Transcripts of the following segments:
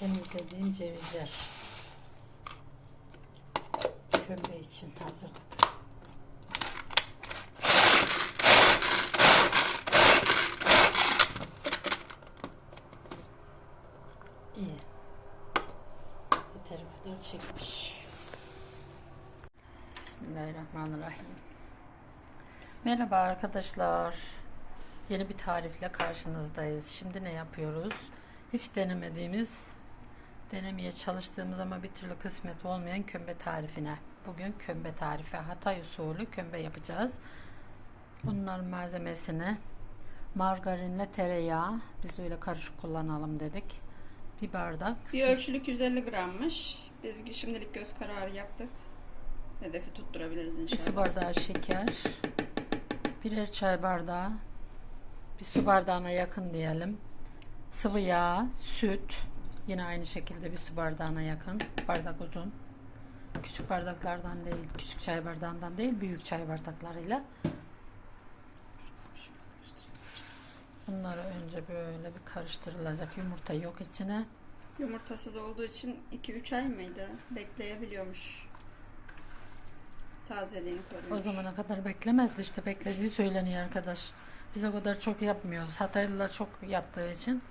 temizlediğim cevizler. Kömbe için hazırladık. İyi. Yeteri kadar çekmiş. Bismillahirrahmanirrahim. Merhaba arkadaşlar. Yeni bir tarifle karşınızdayız. Şimdi ne yapıyoruz? Hiç denemediğimiz, denemeye çalıştığımız ama bir türlü kısmet olmayan kömbe tarifine. Bugün kömbe tarifi, Hatay usulü kömbe yapacağız. Bunların malzemesini margarinle tereyağı, biz öyle karışık kullanalım dedik. Bir bardak. Bir ölçülük 150 grammış. Biz şimdilik göz kararı yaptık. Hedefi tutturabiliriz Bir inşallah. su bardağı şeker, birer çay bardağı, bir su bardağına yakın diyelim. Sıvı yağ, süt, yine aynı şekilde bir su bardağına yakın. Bardak uzun. Küçük bardaklardan değil, küçük çay bardağından değil, büyük çay bardaklarıyla. Bunları önce böyle bir karıştırılacak. Yumurta yok içine. Yumurtasız olduğu için 2-3 ay mıydı? Bekleyebiliyormuş. Tazeliğini koruyor. O zamana kadar beklemezdi işte beklediği söyleniyor arkadaş. Biz o kadar çok yapmıyoruz. Hataylılar çok yaptığı için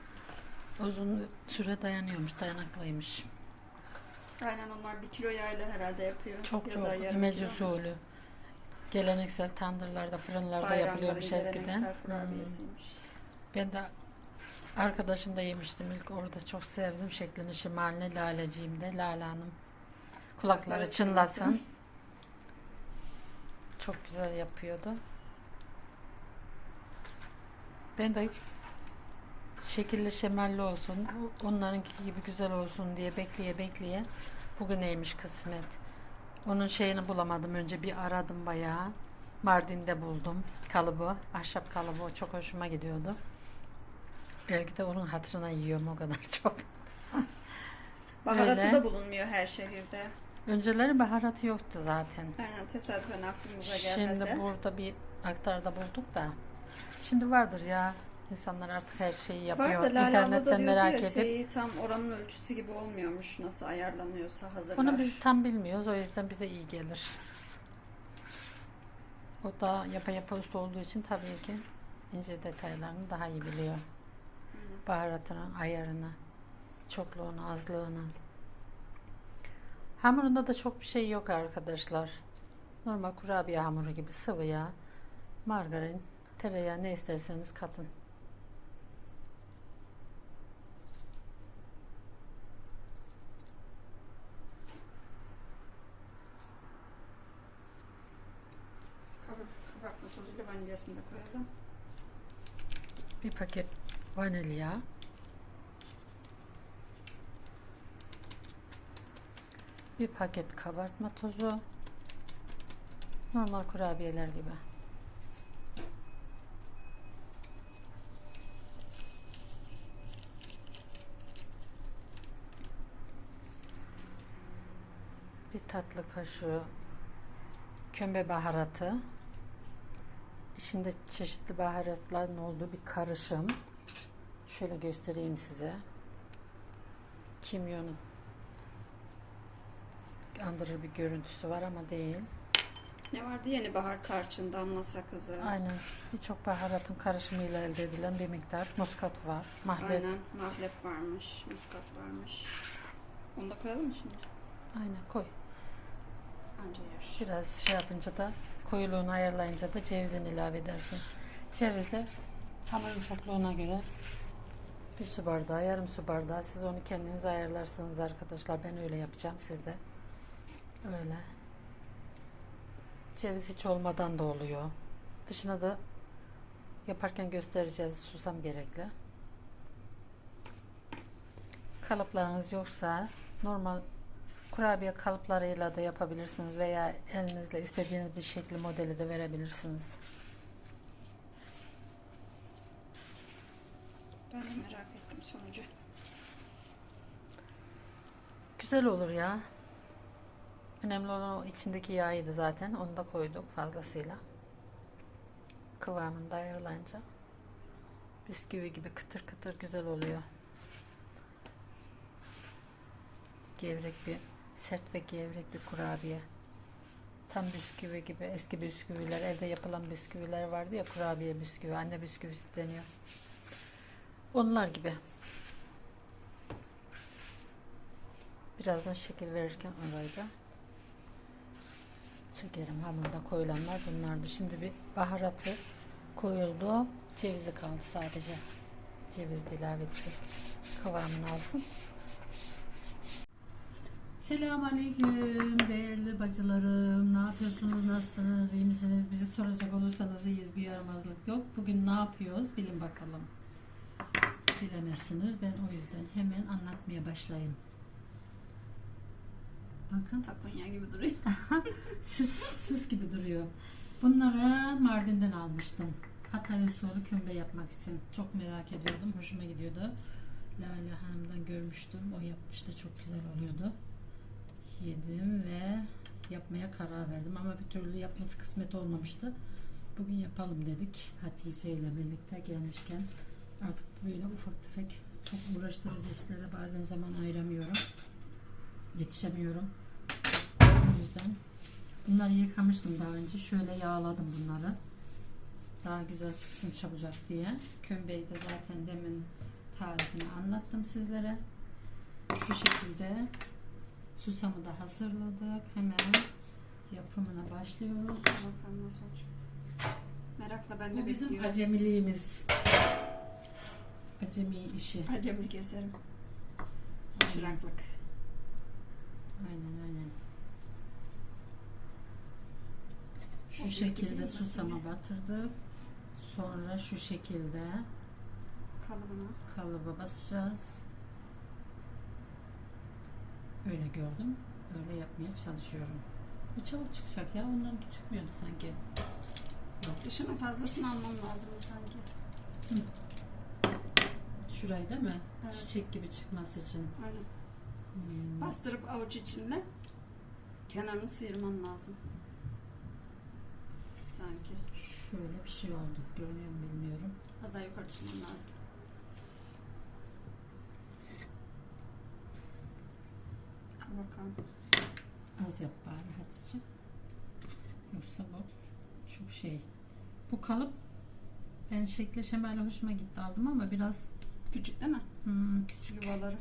uzun süre dayanıyormuş, dayanıklıymış. Aynen onlar bir kilo yağıyla herhalde yapıyor. Çok Ya çok imece usulü. Geleneksel tandırlarda, fırınlarda yapılıyormuş eskiden. geleneksel Hmm. Ben de arkadaşım da yemiştim ilk orada çok sevdim şeklini şimaline laleciğim de Lale Hanım. Kulakları çınlasın. Çok güzel yapıyordu. Ben de şekilli şemalli olsun, onlarınki gibi güzel olsun diye bekleye bekleye bugün neymiş kısmet. Onun şeyini bulamadım. Önce bir aradım bayağı. Mardin'de buldum kalıbı. Ahşap kalıbı. O çok hoşuma gidiyordu. Belki de onun hatırına yiyorum o kadar çok. Baharatı Öyle. da bulunmuyor her şehirde. Önceleri baharatı yoktu zaten. Aynen tesadüfen aklımıza gelmese. Şimdi burada bir aktarda bulduk da. Şimdi vardır ya. İnsanlar artık her şeyi yapıyor. Var da Lale abla da İnternetten diyordu merak ya edip. şeyi tam oranın ölçüsü gibi olmuyormuş nasıl ayarlanıyorsa hazırlar. Bunu biz tam bilmiyoruz. O yüzden bize iyi gelir. O da yapa yapa usta olduğu için tabii ki ince detaylarını daha iyi biliyor. Baharatının ayarını, çokluğunu, azlığını. Hamurunda da çok bir şey yok arkadaşlar. Normal kurabiye hamuru gibi sıvı yağ, margarin, tereyağı ne isterseniz katın. Kabak- Kabartma da koyalım. Bir paket vanilya. Bir paket kabartma tozu. Normal kurabiyeler gibi. Bir tatlı kaşığı kömbe baharatı. İçinde çeşitli baharatların olduğu bir karışım. Şöyle göstereyim size. Kimyonun andırır bir görüntüsü var ama değil. Ne vardı yeni bahar karçın, damla sakızı. Aynen birçok baharatın karışımıyla elde edilen bir miktar muskat var. Mahlep. Aynen. Mahlep varmış, muskat varmış. Onu da koyalım mı şimdi? Aynen koy. Anca yer. Biraz şey yapınca da koyuluğunu ayarlayınca da cevizini ilave edersin. Ceviz de hamurun çokluğuna göre bir su bardağı, yarım su bardağı. Siz onu kendiniz ayarlarsınız arkadaşlar. Ben öyle yapacağım. Siz de öyle. Ceviz hiç olmadan da oluyor. Dışına da yaparken göstereceğiz. Susam gerekli. Kalıplarınız yoksa normal kurabiye kalıplarıyla da yapabilirsiniz veya elinizle istediğiniz bir şekli modeli de verebilirsiniz. Ben de merak ettim sonucu. Güzel olur ya. Önemli olan o içindeki yağıydı zaten. Onu da koyduk fazlasıyla. Kıvamında ayarlanınca. Bisküvi gibi kıtır kıtır güzel oluyor. gevrek bir sert ve gevrek bir kurabiye. Tam bisküvi gibi eski bisküviler evde yapılan bisküviler vardı ya kurabiye bisküvi anne bisküvisi deniyor. Onlar gibi. Birazdan şekil verirken orayı da çekerim. Hamurda koyulanlar bunlardı. Şimdi bir baharatı koyuldu. Cevizi kaldı sadece. Ceviz de ilave edecek. Kıvamını alsın. Selamun Aleyküm değerli bacılarım. Ne yapıyorsunuz? Nasılsınız? iyi misiniz? Bizi soracak olursanız iyiyiz. Bir yaramazlık yok. Bugün ne yapıyoruz? Bilin bakalım. Bilemezsiniz. Ben o yüzden hemen anlatmaya başlayayım. Bakın Takunya gibi duruyor. süs, süs gibi duruyor. Bunları Mardin'den almıştım. Hatay usulü kömbe yapmak için. Çok merak ediyordum. Hoşuma gidiyordu. Lale Hanım'dan görmüştüm. O yapmıştı. Çok güzel oluyordu. Yedim ve yapmaya karar verdim. Ama bir türlü yapması kısmet olmamıştı. Bugün yapalım dedik. Hatice ile birlikte gelmişken. Artık böyle ufak tefek çok uğraştırıcı işlere bazen zaman ayıramıyorum. Yetişemiyorum. O yüzden bunları yıkamıştım daha önce. Şöyle yağladım bunları. Daha güzel çıksın çabucak diye. Kömbeyi de zaten demin tarifini anlattım sizlere. Şu şekilde susamı da hazırladık. Hemen yapımına başlıyoruz. Bakalım nasıl olacak. Merakla ben de Bu bizim bekliyorum. acemiliğimiz. Acemi işi. Acemlik eserim. Çıraklık. Aynen aynen. Şu Oldu, şekilde susama batırdık. Sonra şu şekilde Kalıbına. kalıba basacağız. Öyle gördüm. Öyle yapmaya çalışıyorum. Bu çabuk çıkacak ya. Onlarınki çıkmıyordu sanki. Dışının fazlasını almam lazım sanki. Şurayı değil mi? Evet. Çiçek gibi çıkması için. Aynen. Hmm. Bastırıp avuç içinde kenarını sıyırman lazım. Sanki. Şöyle bir şey oldu. Görünüyor mu bilmiyorum. Az daha yukarı çıkman lazım. Bakalım. Az yap bari Hatice. Yoksa bu çok şey. Bu kalıp ben şekli şemali hoşuma gitti aldım ama biraz Küçük değil mi? hmm, küçük. Yuvaları.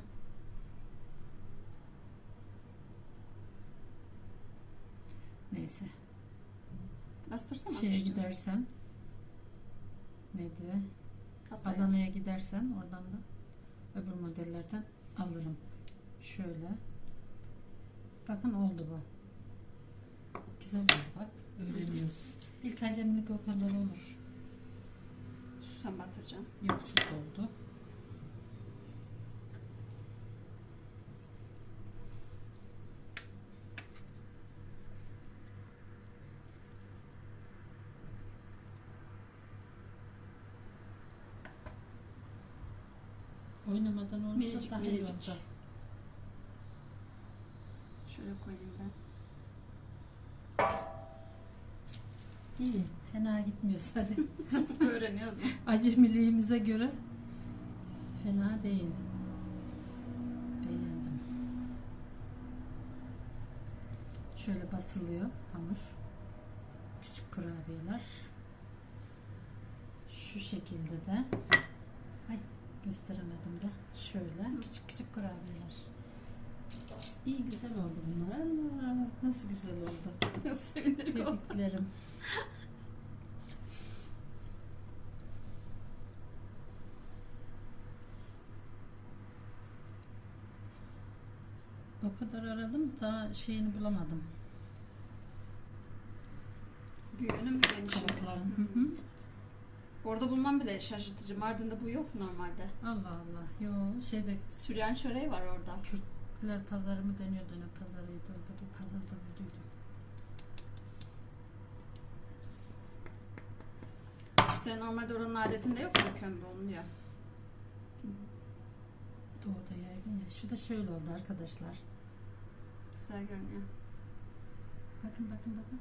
Neyse. Bastırsana. Şeye içine. gidersem neydi? Adana'ya gidersem oradan da öbür modellerden alırım. Şöyle. Bakın oldu bu. Güzel oldu bak. Öğreniyoruz. İlk acemilik o kadar olur. Susam batıracağım. Yok çok oldu. Oynamadan olursa Minicik, daha iyi minicik. olacak. Koyayım ben. İyi, fena gitmiyoruz hadi. Öğreniyoruz mu? Acemiliğimize göre fena değil. Beğendim. Şöyle basılıyor hamur. Küçük kurabiyeler. Şu şekilde de ay gösteremedim de şöyle küçük küçük kurabiyeler. İyi güzel oldu bunlar. Nasıl güzel oldu. Sevinirim. Tebriklerim. O kadar aradım daha şeyini bulamadım. Büyüğünü mü genişini? Kabukların. Hı hı. Orada bulmam bile şaşırtıcı. Mardin'de bu yok normalde. Allah Allah. Yo şeyde Süryan çöreği var orada. Kürtler pazarı mı deniyordu ne pazarıydı orada bu pazarda bulduydum. İşte normalde oranın adetinde yok mu kömbe oluyor. Doğuda yaygın ya. Şu da şöyle oldu arkadaşlar. Güzel görünüyor. Bakın bakın bakın.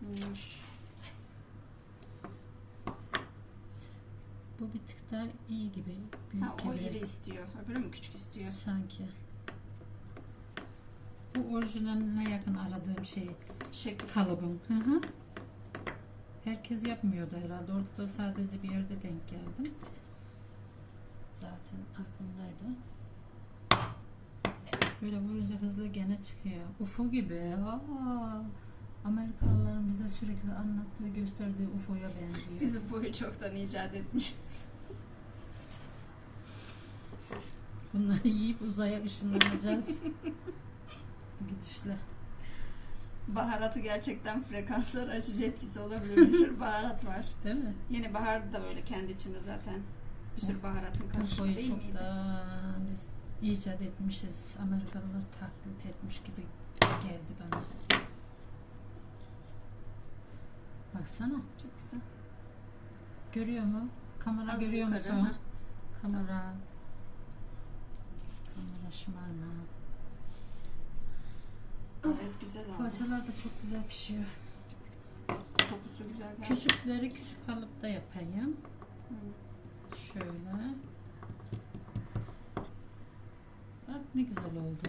Minnoş. Bu bir tık daha iyi gibi. Büyük Ha, o gibi. iri istiyor. Öbürü mü küçük istiyor? Sanki. Bu orijinaline yakın aradığım şey Şekil. kalıbım. Hı hı. Herkes yapmıyordu herhalde. Orada da sadece bir yerde denk geldim. Zaten aklımdaydı. Böyle vurunca hızlı gene çıkıyor. UFO gibi. Aa, Amerikalıların bize sürekli anlattığı, gösterdiği UFO'ya benziyor. Biz bu boyu çoktan icat etmişiz. Bunları yiyip uzaya ışınlanacağız. Bu gidişle. Baharatı gerçekten frekanslar açıcı etkisi olabilir. Bir sürü baharat var. Değil mi? Yeni bahar da öyle kendi içinde zaten. Bir sürü baharatın karışımı UFO'yu değil çok miydi? da biz icat etmişiz. Amerikalılar taklit etmiş gibi geldi bana. Baksana. Çok güzel. Görüyor mu? Kamera Az görüyor yukarı, musun? ha. Kamera. Kamera şımarma. Evet güzel oldu. Poğaçalar da çok güzel pişiyor. Kokusu güzel geldi. Küçükleri küçük kalıpta yapayım. Hı. Şöyle. Bak ne güzel oldu.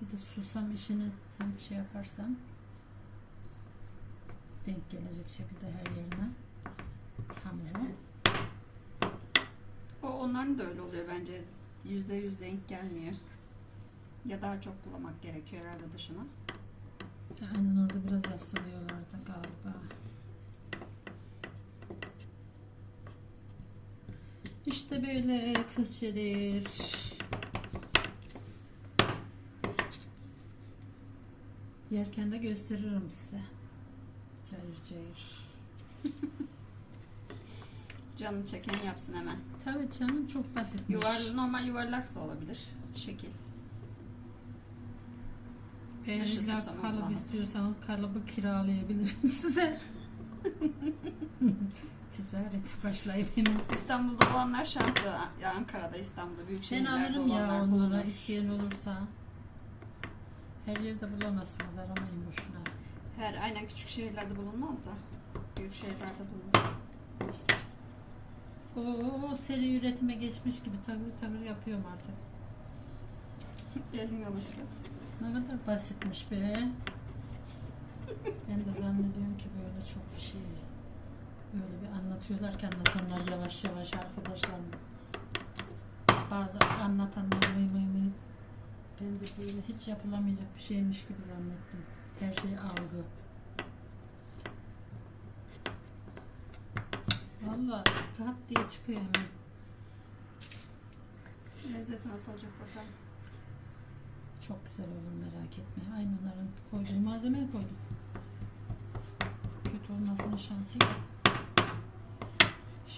Bir de susam işini tam şey yaparsam denk gelecek şekilde her yerine hamuru. O onların da öyle oluyor bence. Yüzde yüz denk gelmiyor. Ya daha çok bulamak gerekiyor herhalde dışına. Aynen orada biraz asılıyorlardı galiba. İşte böyle kızçedir. Yerken de gösteririm size. Cayır cayır. Canı çeken yapsın hemen. Tabii canım çok basitmiş. Yuvar, normal yuvarlak da olabilir. Şekil. Eğer dışı illa susam kalıp istiyorsanız kalıbı kiralayabilirim size. Ticareti başlayıp hemen. İstanbul'da olanlar şanslı. Ankara'da, İstanbul'da, büyük Ben şehirlerde alırım ya olanlar onlara bulunur. isteyen olursa. Her yerde bulamazsınız aramayın boşuna. Her aynen küçük şehirlerde bulunmaz da. Büyük şehirlerde bulunur. Oo seri üretime geçmiş gibi tagır tagır yapıyorum artık. Elin alıştı. Ne kadar basitmiş be. Ben de zannediyorum ki böyle çok bir şey. Böyle bir anlatıyorlar ki anlatanlar yavaş yavaş arkadaşlar. Bazı anlatanlar mıy mıy mıy. Ben de böyle hiç yapılamayacak bir şeymiş gibi zannettim. Her şey algı. Valla pat diye çıkıyor hemen. Lezzeti nasıl olacak bakalım. Çok güzel olur merak etme. Aynı onların koyduğu malzemeyi koyduk. Kötü olmasına şansı yok.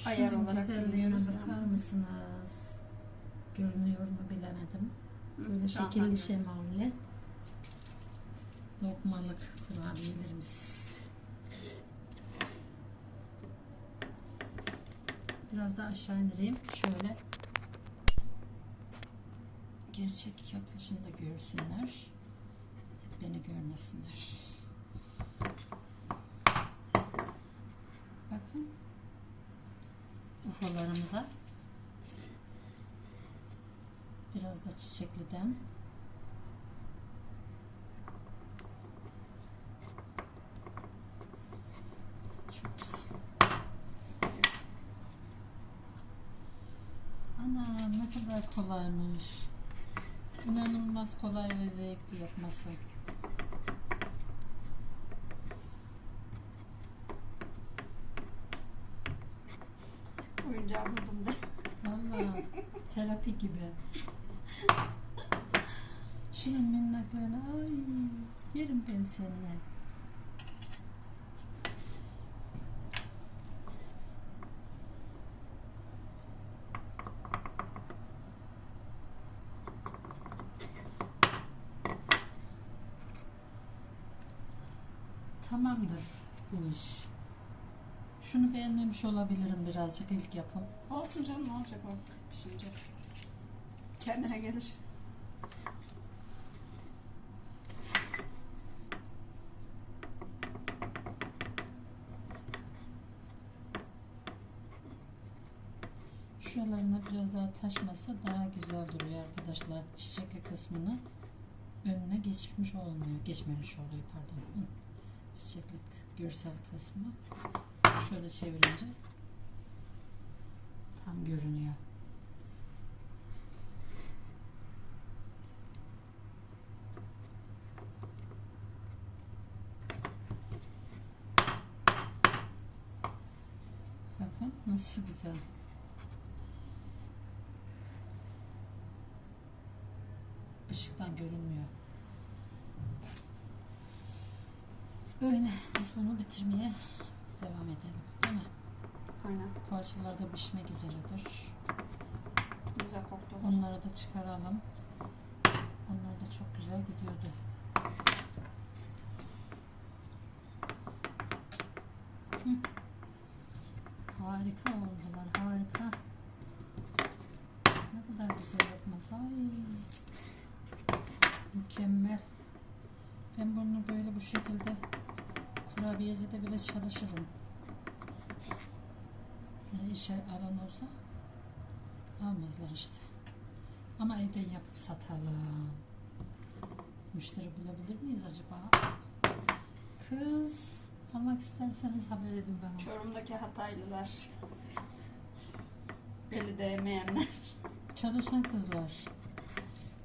Ayar Şunun olarak güzelliğine bakar yani. mısınız? Görünüyor mu bilemedim. Böyle şekilli şemavli. Lokmalık kurabiyelerimiz. Biraz daha aşağı indireyim. Şöyle gerçek yapılışını da görsünler. Beni görmesinler. Bakın. Ufalarımıza. Biraz da çiçekliden. Çok güzel. Ana ne kadar kolaymış. İnanılmaz kolay ve zevkli yapması. Oyuncağı buldum da. Valla terapi gibi. Şunun minnaklarını ay yerim ben seninle. Tamamdır bu iş. Şunu beğenmemiş olabilirim birazcık ilk yapım. Olsun canım ne olacak o pişince. Kendine gelir. Şuralarına biraz daha taşmasa daha güzel duruyor arkadaşlar. Çiçekli kısmını önüne geçmiş olmuyor. Geçmemiş oluyor pardon. Çiçekli görsel kısmı. Şöyle çevirince tam görünüyor. Bakın nasıl güzel. Işıktan görünmüyor. Böyle biz bunu bitirmeye devam edelim. Değil mi? Aynen. Parçalar da pişmek üzeredir. Güzel koktu. Onları da çıkaralım. Onlar da çok güzel gidiyordu. Hı. Harika oldular, harika. Ne kadar güzel yapmaz. Ay. Mükemmel. Ben bunu böyle bu şekilde kurabiyecide bile çalışırım. Yani işe alan olsa almazlar işte. Ama evden yapıp satalım. Müşteri bulabilir miyiz acaba? Kız almak isterseniz haber edin bana. Çorum'daki Hataylılar. Beli değmeyenler. Çalışan kızlar.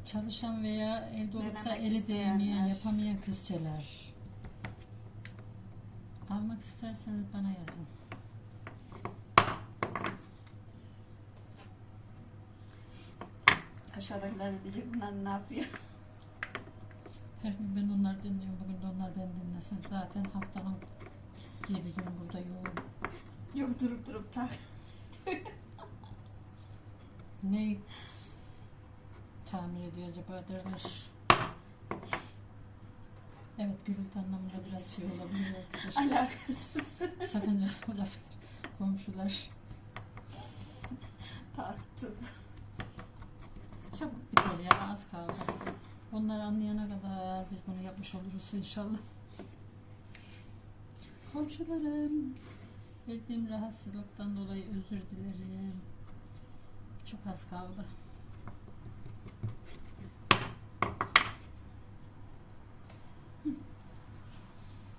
Çalışan veya evde olup da eli değmeyen, yapamayan kızceler. Almak isterseniz bana yazın. Aşağıdakiler de diyecek bunlar ne yapıyor? Her gün ben onları dinliyorum. Bugün de onlar beni dinlesin. Zaten haftanın 7 gün burada yoğun. Yok durup durup tak. Ne tamir ediyor acaba derler. Evet gürültü anlamında biraz şey olabilir arkadaşlar. Alakasız. Sakınca olabilir. Komşular Taktım. çabuk biter ya az kaldı. Onlar anlayana kadar biz bunu yapmış oluruz inşallah. Komşularım verdiğim rahatsızlıktan dolayı özür dilerim. Çok az kaldı.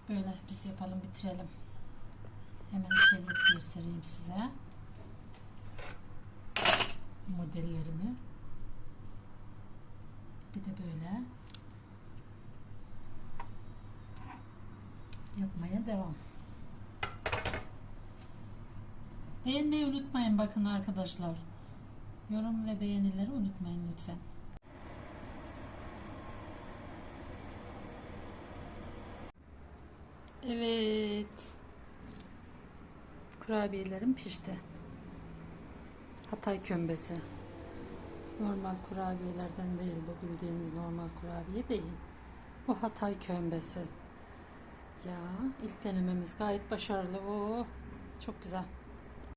Böyle biz yapalım bitirelim. Hemen çevirip göstereyim size. Modellerimi. Bir de böyle yapmaya devam. Beğenmeyi unutmayın bakın arkadaşlar. Yorum ve beğenileri unutmayın lütfen. Evet. Kurabiyelerim pişti. Hatay kömbesi. Normal kurabiyelerden değil bu bildiğiniz normal kurabiye değil. Bu Hatay kömbesi. Ya ilk denememiz gayet başarılı. Oo, çok güzel.